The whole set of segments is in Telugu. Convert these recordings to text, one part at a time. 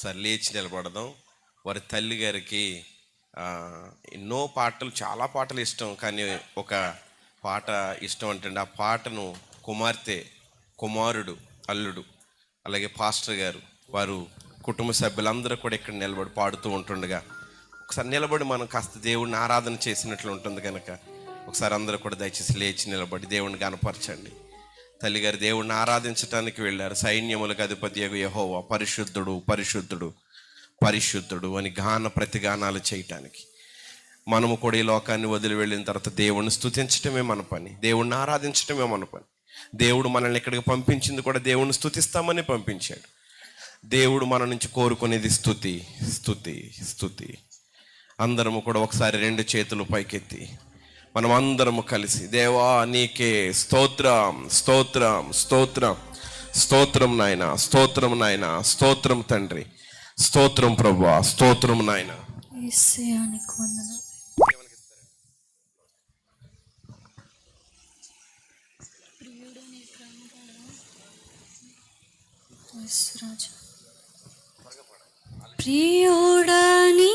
సరే లేచి నిలబడదాం. వారి తల్లి గారికి ఎన్నో పాటలు చాలా పాటలు ఇష్టం. కానీ ఒక పాట ఇష్టం అంటే ఆ పాటను కుమార్తె కుమారుడు అల్లుడు అలాగే పాస్టర్ గారు వారు కుటుంబ సభ్యులందరూ కూడా ఇక్కడ నిలబడి పాడుతూ ఉంటుండగా ఒకసారి నిలబడి మనం కాస్త దేవుడిని ఆరాధన చేసినట్లు ఉంటుంది కనుక ఒకసారి అందరూ కూడా దయచేసి లేచి నిలబడి దేవుడిని కనపరచండి తల్లిగారు దేవుడిని ఆరాధించడానికి వెళ్ళారు. సైన్యములకు అధిపతి యహోవా పరిశుద్ధుడు పరిశుద్ధుడు పరిశుద్ధుడు అని గాన ప్రతిగానాలు చేయటానికి. మనము కూడా ఈ లోకాన్ని వదిలి వెళ్ళిన తర్వాత దేవుణ్ణి స్థుతించటమే మన పని. దేవుణ్ణి ఆరాధించటమే మన పని. దేవుడు మనల్ని ఇక్కడికి పంపించింది కూడా దేవుణ్ణి స్థుతిస్తామని పంపించాడు. దేవుడు మన నుంచి కోరుకునేది స్థుతి స్థుతి స్థుతి అందరము కూడా ఒకసారి రెండు చేతులు పైకెత్తి మనం అందరము కలిసి దేవా నీకే స్తోత్రం స్తోత్రం స్తోత్రం స్తోత్రం నాయన స్తోత్రం నాయన స్తోత్రం తండ్రి స్తోత్రం ప్రభా స్తోత్రం నాయన. ప్రియుడని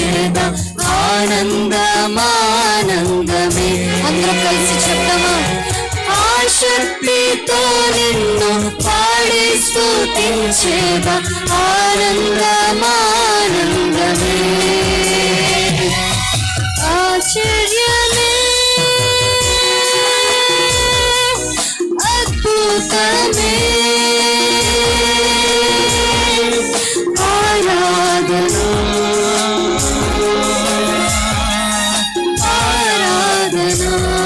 చేద్దాం ఆనందమానందమే. అందరం కలిసి చెప్తామా ఆశక్తితో నిన్ను పాడి స్థుతించేదా ఆనందమానందమే. ఆశ్చర్యమే ఆరాధన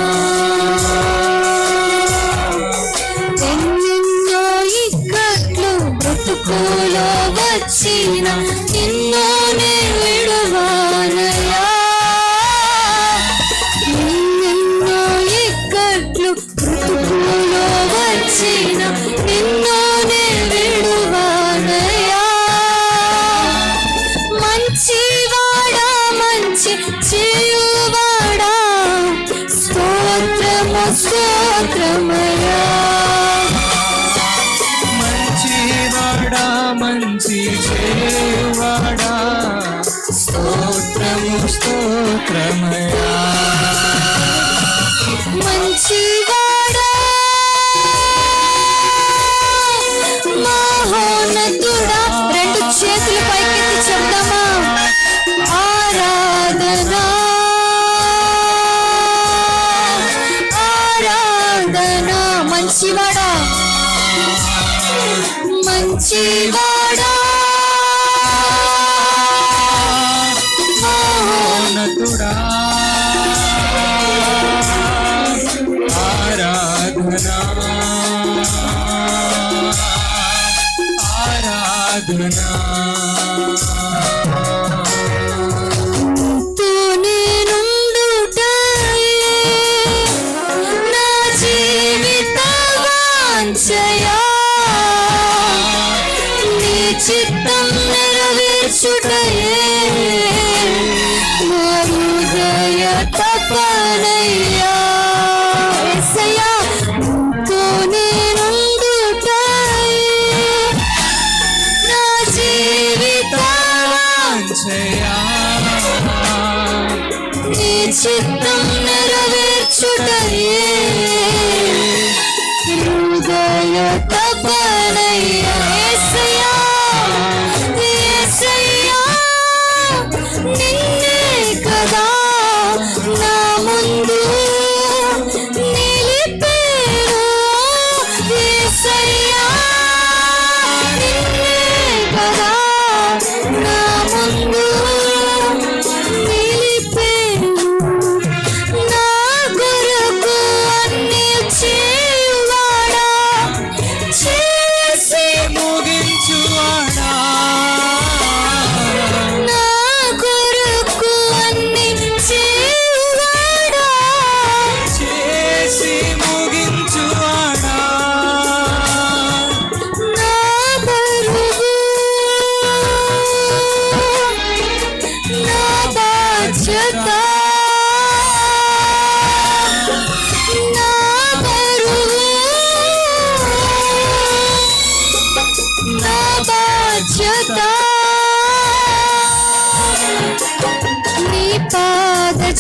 స్తోత్రమయా మంచివాడా మంచి చేవాడా స్తోత్రము స్తోత్రమయా మంచివాడా మంచివాడా మహోన్నతుడా ఆరాధనా. ఆరాధనా. ఏసయా నీ చిత్తం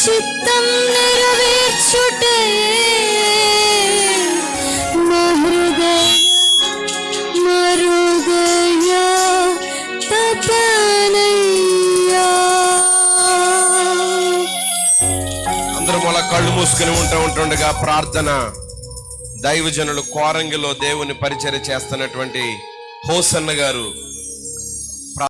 చిత్తం నెరవేర్చుటే కళ్ళు మూసుకుని ఉంటూ ఉంటుండగా ప్రార్థన. దైవజనులు కోరంగిలో దేవుని పరిచయం చేస్తున్నటువంటి హోసన్న గారు